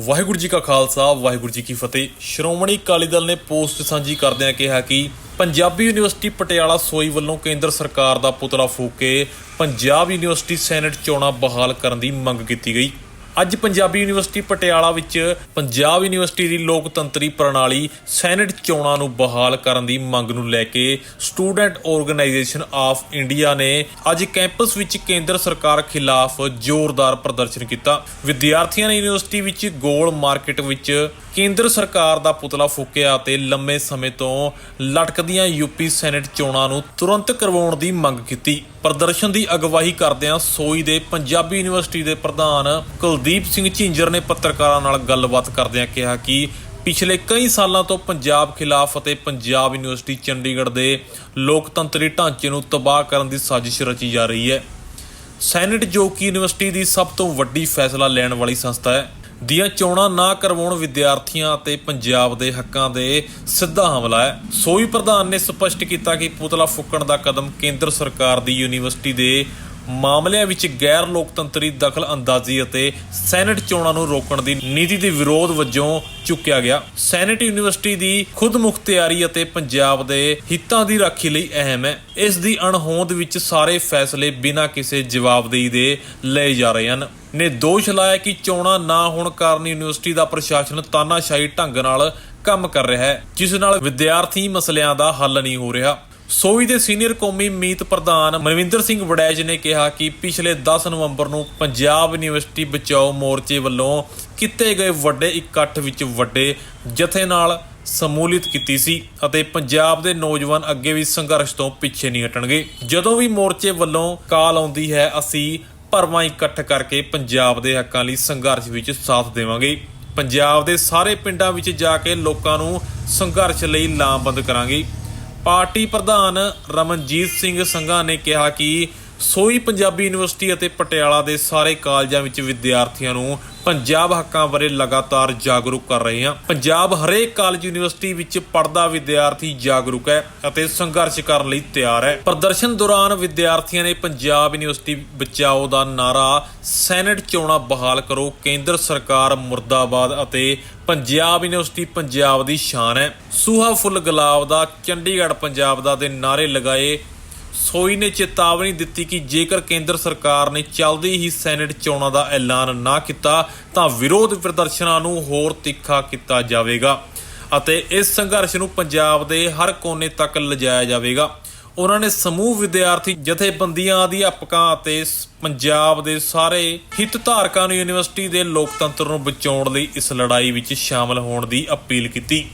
ਵਾਹਿਗੁਰੂ ਜੀ ਕਾ ਖਾਲਸਾ, ਵਾਹਿਗੁਰੂ ਜੀ ਕੀ ਫਤਿਹ। ਸ਼੍ਰੋਮਣੀ ਅਕਾਲੀ ਦਲ ਨੇ ਪੋਸਟ ਸਾਂਝੀ ਕਰਦਿਆਂ ਕਿਹਾ ਕਿ ਪੰਜਾਬੀ ਯੂਨੀਵਰਸਿਟੀ ਪਟਿਆਲਾ ਸੋਈ ਵੱਲੋਂ ਕੇਂਦਰ ਸਰਕਾਰ ਦਾ ਪੁਤਲਾ ਫੂਕ ਕੇ ਪੰਜਾਬ ਯੂਨੀਵਰਸਿਟੀ ਸੈਨੇਟ ਚੋਣਾਂ ਬਹਾਲ ਕਰਨ ਦੀ ਮੰਗ ਕੀਤੀ ਗਈ। ਅੱਜ ਪੰਜਾਬੀ ਯੂਨੀਵਰਸਿਟੀ ਪਟਿਆਲਾ ਵਿੱਚ ਪੰਜਾਬ ਯੂਨੀਵਰਸਿਟੀ ਦੀ ਲੋਕਤੰਤਰੀ ਪ੍ਰਣਾਲੀ ਸੈਨੇਟ ਚੋਣਾਂ ਨੂੰ ਬਹਾਲ ਕਰਨ ਦੀ ਮੰਗ ਨੂੰ ਲੈ ਕੇ ਸਟੂਡੈਂਟ ਆਰਗੇਨਾਈਜੇਸ਼ਨ ਆਫ ਇੰਡੀਆ ਨੇ ਅੱਜ ਕੈਂਪਸ ਵਿੱਚ ਕੇਂਦਰ ਸਰਕਾਰ ਖਿਲਾਫ ਜ਼ੋਰਦਾਰ ਪ੍ਰਦਰਸ਼ਨ ਕੀਤਾ। ਵਿਦਿਆਰਥੀਆਂ ਨੇ ਯੂਨੀਵਰਸਿਟੀ ਵਿੱਚ ਗੋਲ ਮਾਰਕੀਟ ਵਿੱਚ ਕੇਂਦਰ ਸਰਕਾਰ ਦਾ ਪੁਤਲਾ ਫੂਕਿਆ ਅਤੇ ਲੰਮੇ ਸਮੇਂ ਤੋਂ ਲਟਕਦੀਆਂ ਯੂਪੀ ਸੈਨੇਟ ਚੋਣਾਂ ਨੂੰ ਤੁਰੰਤ ਕਰਵਾਉਣ ਦੀ ਮੰਗ ਕੀਤੀ। ਪ੍ਰਦਰਸ਼ਨ ਦੀ ਅਗਵਾਈ ਕਰਦਿਆਂ ਸੋਈ ਦੇ ਪੰਜਾਬੀ ਯੂਨੀਵਰਸਿਟੀ ਦੇ ਪ੍ਰਧਾਨ ਕੁਲਦੀਪ ਸਿੰਘ ਝਿੰਜਰ ਨੇ ਪੱਤਰਕਾਰਾਂ ਨਾਲ ਗੱਲਬਾਤ ਕਰਦਿਆਂ ਕਿਹਾ ਕਿ ਪਿਛਲੇ ਕਈ ਸਾਲਾਂ ਤੋਂ ਪੰਜਾਬ ਖਿਲਾਫ ਅਤੇ ਪੰਜਾਬ ਯੂਨੀਵਰਸਿਟੀ ਚੰਡੀਗੜ੍ਹ ਦੇ ਲੋਕਤੰਤਰੀ ਢਾਂਚੇ ਨੂੰ ਤਬਾਹ ਕਰਨ ਦੀ ਸਾਜ਼ਿਸ਼ ਰਚੀ ਜਾ ਰਹੀ ਹੈ। ਸੈਨੇਟ ਜੋ ਕਿ ਯੂਨੀਵਰਸਿਟੀ ਦੀ ਸਭ ਤੋਂ ਵੱਡੀ ਫੈਸਲਾ ਲੈਣ ਵਾਲੀ ਸੰਸਥਾ ਹੈ, ਦੀਆਂ ਚੋਣਾਂ ਨਾ ਕਰਵਾਉਣ ਵਿਦਿਆਰਥੀਆਂ ਅਤੇ ਪੰਜਾਬ ਦੇ ਹੱਕਾਂ ਦੇ ਸਿੱਧਾ ਹਮਲਾ ਹੈ। ਸੋਈ ਪ੍ਰਧਾਨ ਨੇ ਸਪਸ਼ਟ ਕੀਤਾ ਕਿ ਪੁਤਲਾ ਫੁੱਕਣ ਦਾ ਕਦਮ ਕੇਂਦਰ ਸਰਕਾਰ ਦੀ ਯੂਨੀਵਰਸਿਟੀ ਦੇ ਮਾਮਲਿਆਂ ਵਿੱਚ ਗੈਰ ਲੋਕਤੰਤਰੀ ਦਖਲ ਅੰਦਾਜ਼ੀ ਅਤੇ ਸੈਨੇਟ ਚੋਣਾਂ ਨੂੰ ਰੋਕਣ ਦੀ ਨੀਤੀ ਦੇ ਵਿਰੋਧ ਵਜੋਂ ਚੁੱਕਿਆ ਗਿਆ। ਸੈਨੇਟ ਯੂਨੀਵਰਸਿਟੀ ਦੀ ਖੁਦਮੁਖਤਿਆਰੀ ਅਤੇ ਪੰਜਾਬ ਦੇ ਹਿੱਤਾਂ ਦੀ ਰਾਖੀ ਲਈ ਅਹਿਮ ਹੈ। ਇਸ ਦੀ ਅਣਹੋਂਦ ਵਿੱਚ ਸਾਰੇ ਫੈਸਲੇ ਬਿਨਾਂ ਕਿਸੇ ਜਵਾਬਦੇਹੀ ਦੇ ਲਏ ਜਾ ਰਹੇ ਹਨ। ਨੇ ਦੋਸ਼ ਲਾਇਆ ਕਿ ਚੋਣਾਂ ਨਾ ਹੋਣ ਕਾਰਨ ਯੂਨੀਵਰਸਿਟੀ ਦਾ ਪ੍ਰਸ਼ਾਸਨ ਤਾਨਾਸ਼ਾਹੀ ਢੰਗ ਨਾਲ ਕੰਮ ਕਰ ਰਿਹਾ ਹੈ, ਜਿਸ ਨਾਲ ਵਿਦਿਆਰਥੀ ਮਸਲਿਆਂ ਦਾ ਹੱਲ ਨਹੀਂ ਹੋ ਰਿਹਾ। ਸੋਈ ਦੇ ਸੀਨੀਅਰ ਕੌਮੀ ਮੀਤ ਪ੍ਰਧਾਨ ਮਨਵਿੰਦਰ ਸਿੰਘ ਵੜੈਜ ਨੇ ਕਿਹਾ ਕਿ ਪਿਛਲੇ 10 ਨਵੰਬਰ ਨੂੰ ਪੰਜਾਬ ਯੂਨੀਵਰਸਿਟੀ ਬਚਾਓ ਮੋਰਚੇ ਵੱਲੋਂ ਕੀਤੇ ਗਏ ਵੱਡੇ ਇਕੱਠ ਵਿੱਚ ਵੱਡੇ ਜਥੇ ਨਾਲ ਸਮੂਲਿਤ ਕੀਤੀ ਸੀ ਅਤੇ ਪੰਜਾਬ ਦੇ ਨੌਜਵਾਨ ਅੱਗੇ ਵੀ ਸੰਘਰਸ਼ ਤੋਂ ਪਿੱਛੇ ਨਹੀਂ ਹਟਣਗੇ। ਜਦੋਂ ਵੀ ਮੋਰਚੇ ਵੱਲੋਂ ਕਾਲ ਆਉਂਦੀ ਹੈ, ਅਸੀਂ ਭਰਵਾਂ ਇਕੱਠ ਕਰਕੇ ਪੰਜਾਬ ਦੇ ਹੱਕਾਂ ਲਈ ਸੰਘਰਸ਼ ਵਿੱਚ ਸਾਥ ਦੇਵਾਂਗੇ। ਪੰਜਾਬ ਦੇ ਸਾਰੇ ਪਿੰਡਾਂ ਵਿੱਚ ਜਾ ਕੇ ਲੋਕਾਂ ਨੂੰ ਸੰਘਰਸ਼ ਲਈ ਲਾਮਬੰਦ ਕਰਾਂਗੇ। ਪਾਰਟੀ ਪ੍ਰਧਾਨ ਰਮਨਜੀਤ ਸਿੰਘ ਸੰਘਾ ਨੇ ਕਿਹਾ ਕਿ ਸੋਈ ਪੰਜਾਬੀ ਯੂਨੀਵਰਸਿਟੀ ਅਤੇ ਪਟਿਆਲਾ ਦੇ ਸਾਰੇ ਕਾਲਜਾਂ ਵਿੱਚ ਵਿਦਿਆਰਥੀਆਂ ਨੂੰ ਪੰਜਾਬ ਹੱਕਾਂ ਬਾਰੇ ਲਗਾਤਾਰ ਜਾਗਰੂਕ ਕਰ ਰਹੇ ਹਾਂ। ਪੰਜਾਬ ਹਰੇਕ ਕਾਲਜ ਯੂਨੀਵਰਸਿਟੀ ਵਿੱਚ ਪੜਦਾ ਵਿਦਿਆਰਥੀ ਜਾਗਰੂਕ ਹੈ ਅਤੇ ਸੰਘਰਸ਼ ਕਰਨ ਲਈ ਤਿਆਰ ਹੈ। ਪ੍ਰਦਰਸ਼ਨ ਦੌਰਾਨ ਵਿਦਿਆਰਥੀਆਂ ਨੇ ਪੰਜਾਬ ਯੂਨੀਵਰਸਿਟੀ ਬਚਾਓ ਦਾ ਨਾਰਾ ਸੈਨੇਟ ਚੋਣਾਂ ਬਹਾਲ ਕਰੋ, ਕੇਂਦਰ ਸਰਕਾਰ ਮੁਰਦਾਬਾਦ ਅਤੇ ਪੰਜਾਬ ਯੂਨੀਵਰਸਿਟੀ ਪੰਜਾਬ ਦੀ ਸ਼ਾਨ ਹੈ। ਸੂਹਾ ਫੁੱਲ ਗੁਲਾਬ ਦਾ ਚੰਡੀਗੜ੍ਹ ਪੰਜਾਬ ਦਾ ਦੇ ਨਾਰੇ ਲਗਾਏ ਸੋਈ ਨੇ ਚੇਤਾਵਨੀ ਦਿੱਤੀ ਕਿ ਜੇਕਰ ਕੇਂਦਰ ਸਰਕਾਰ ਨੇ ਚੱਲਦੀ ਹੀ ਸੈਨੇਟ ਚੋਣਾਂ ਦਾ ਐਲਾਨ ਨਾ ਕੀਤਾ, ਤਾਂ ਵਿਰੋਧ ਪ੍ਰਦਰਸ਼ਨਾਂ ਨੂੰ ਹੋਰ ਤਿੱਖਾ ਕੀਤਾ ਜਾਵੇਗਾ ਅਤੇ ਇਸ ਸੰਘਰਸ਼ ਨੂੰ ਪੰਜਾਬ ਦੇ ਹਰ ਕੋਨੇ ਤੱਕ ਲਿਜਾਇਆ ਜਾਵੇਗਾ। ਉਹਨਾਂ ਨੇ ਸਮੂਹ ਵਿਦਿਆਰਥੀ ਜਥੇਬੰਦੀਆਂ ਅਧਿਆਪਕਾਂ ਅਤੇ ਸ- ਪੰਜਾਬ ਦੇ ਸਾਰੇ ਹਿੱਤ ਧਾਰਕਾਂ ਨੂੰ ਯੂਨੀਵਰਸਿਟੀ ਦੇ ਲੋਕਤੰਤਰ ਨੂੰ ਬਚਾਉਣ ਲਈ ਇਸ ਲੜਾਈ ਵਿੱਚ ਸ਼ਾਮਲ ਹੋਣ ਦੀ ਅਪੀਲ ਕੀਤੀ।